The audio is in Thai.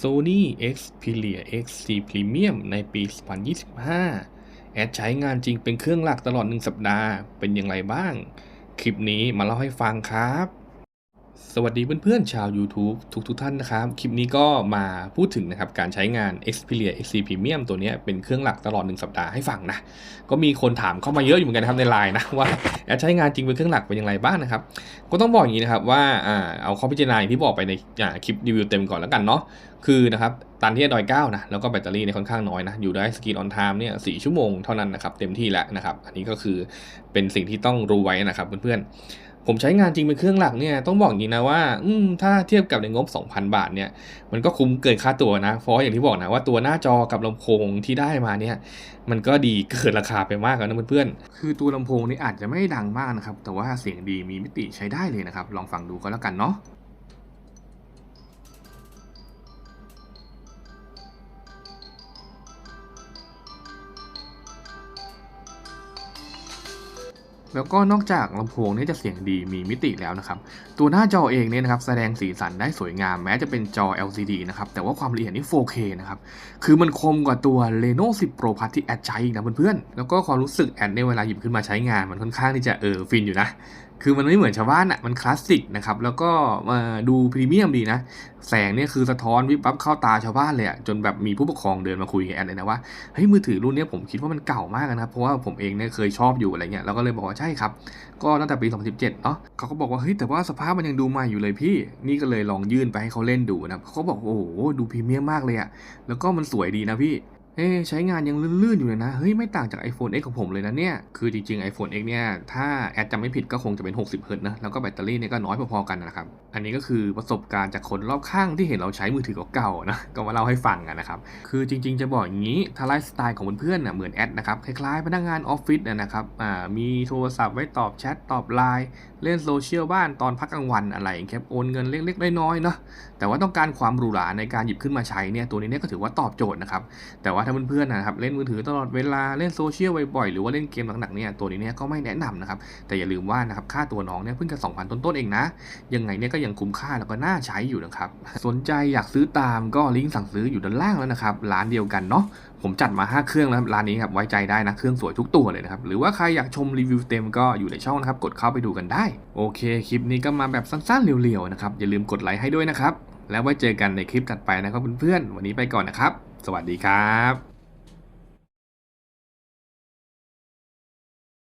Sony Xperia XC Premium ในปี 2025 แอดใช้งานจริงเป็นเครื่องหลักตลอด 1 สัปดาห์ เป็นอย่างไรบ้าง คลิปนี้มาเล่าให้ฟังครับ สวัสดีเพื่อนๆชาว YouTube ทุกๆทท่านนะครับ คลิปนี้ก็มาพูดถึงนะครับการใช้งาน Xperia XC Premium ตัวนี้เป็นเครื่องหลักตลอด 1 สัปดาห์ให้ฟังนะ ก็มีคนถามเข้ามาเยอะอยู่เหมือนกันนะครับในไลน์นะว่าใช้งานจริงเป็นเครื่องหลักเป็นอย่างไรบ้างนะครับ ก็ต้องบอกอย่างนี้นะครับว่าเอาข้อพิจารณาที่บอกไปในคลิปรีวิวเต็มก่อนแล้วกันเนาะคือนะครับตันที่ดอยเก้านะแล้วก็แบตเตอรี่เนี่ยค่อนข้างน้อยนะอยู่ได้สกรีนออนไทม์เนี่ยสชั่วโมงเท่านั้นนะครับเต็มที่แล้วนะครับอันนี้ก็คือเป็นสิ่งที่ต้องรู้ไว้นะครับเพื่อนๆ ผมใช้งานจริงเป็นเครื่องหลักเนี่ยต้องบอกอย่างนี้นะว่าอืมถ้าเทียบกับในงบ 2,000 บาทเนี่ยมันก็คุ้มเกินค่าตัวนะ เพราะอย่างที่บอกนะว่าตัวหน้าจอกับลำโพงที่ได้มาเนี่ยมันก็ดีเกินราคาไปมากแล้วนะเพื่อนๆคือตัวลำโพงนี่อาจจะไม่ดังมากนะครับแต่ว่าเสียงดีมีมิติใช้ได้เลยนะครับลองฟังดูก็แล้วกันเนาะ แล้วก็นอกจากลำโพงนี่จะเสียงดีมีมิติแล้วนะครับ ตัวหน้าจอเองเนี่ยนะครับแสดงสีสันได้สวยงาม แม้จะเป็นจอ LCD นะครับ แต่ว่าความละเอียดนี่ 4K นะครับ คือมันคมกว่าตัว Reno 10 Pro Plus ที่แอดใช้อีกนะเพื่อนๆ แล้วก็ความรู้สึกแอดในเวลาหยิบขึ้นมาใช้งานมันค่อนข้างที่จะเออฟินอยู่นะ คือมันไม่เหมือนชาวบ้านอะ่ะมันคลาสสิกนะครับแล้วก็มาดูพรีเมียมดีนะ แสงเนี่ยคือสะท้อนวิบวับเข้าตาชาวบ้านเลยอะจนแบบมีผู้ปกครองเดินมาคุยกับแอนเลยนะว่าเฮ้ยมือถือรุ่นนี้ผมคิดว่ามันเก่ามากนะครับเพราะว่าผมเองเนี่ยเคยชอบอยู่อะไรเงี้ยเราก็เลยบอกว่าใช่ครับ ก็ตั้งแต่ปี 2017เนาะเขาก็บอกว่าเฮ้ยแต่ว่าสภาพมันยังดูใหม่อยู่เลยพี่นี่ก็เลยลองยื่นไปให้เขาเล่นดูนะเขาบอกโอ้โหดูพรีเมียมมากเลยอะแล้วก็มันสวยดีนะพี่ เอ๊ะใช้งานยังลื่นๆอยู่เลยนะ เฮ้ย ไม่ต่างจาก iPhone X ของผมเลยนะเนี่ย คือจริงๆ iPhone X เนี่ย ถ้าแอดจำไม่ผิดก็คงจะเป็น 60 เฮิร์ตนะ แล้วก็แบตเตอรี่เนี่ยก็น้อยพอๆกันนะครับ อันนี้ก็คือประสบการณ์จากคนรอบข้างที่เห็นเราใช้มือถือเก่าๆนะ ก็มาเล่าให้ฟังนะครับ คือจริงๆ จะบอกอย่างนี้ถ้าไลฟ์สไตล์ของเพื่อนๆน่ะเหมือนแอดนะครับ คล้ายๆ พนักงานออฟฟิศนะนะครับ อ่า มีโทรศัพท์ไว้ตอบแชทตอบไลน์เล่นโซเชียลบ้านตอนพักกลางวันอะไรอย่างเงี้ยโอนเงินเล็กๆน้อยๆเนาะ แต่ว่าต้องการความหรูหราในการหยิบขึ้นมาใช้เนี่ยตัวนี้เนี่ยก็ถือว่าตอบโจทย์นะครับแต่ว่าถ้าเพื่อนๆนะครับเล่นมือถือตลอดเวลาเล่นโซเชียลบ่อยๆหรือว่าเล่นเกมหนักๆเนี่ยตัวนี้เนี่ยก็ไม่แนะนำนะครับแต่อย่าลืมว่านะครับค่าตัวน้องเนี่ยเพิ่งจะ2,000ต้นๆเองนะยังไงเนี่ยก็ยังคุ้มค่าแล้วก็น่าใช้อยู่นะครับสนใจอยากซื้อตามก็ลิงก์สั่งซื้ออยู่ด้านล่างแล้วนะครับร้านเดียวกันเนาะผมจัดมา 5 เครื่องแล้วร้านนี้ครับไว้ใจได้นะเครื่องสวยทุกตัวเลยนะครับหรือว่าใครอยากชมรีวิวเต็มก็อยู่ในช่องนะครับกดเข้าไปดูกันได้ โอเคคลิปนี้ก็มาแบบสั้นๆเรียวๆนะครับอย่าลืมกดไลค์ให้ด้วยนะครับแล้วไว้เจอกันในคลิปถัดไปนะครับเพื่อนๆวันนี้ไปก่อนนะครับ สวัสดีครับ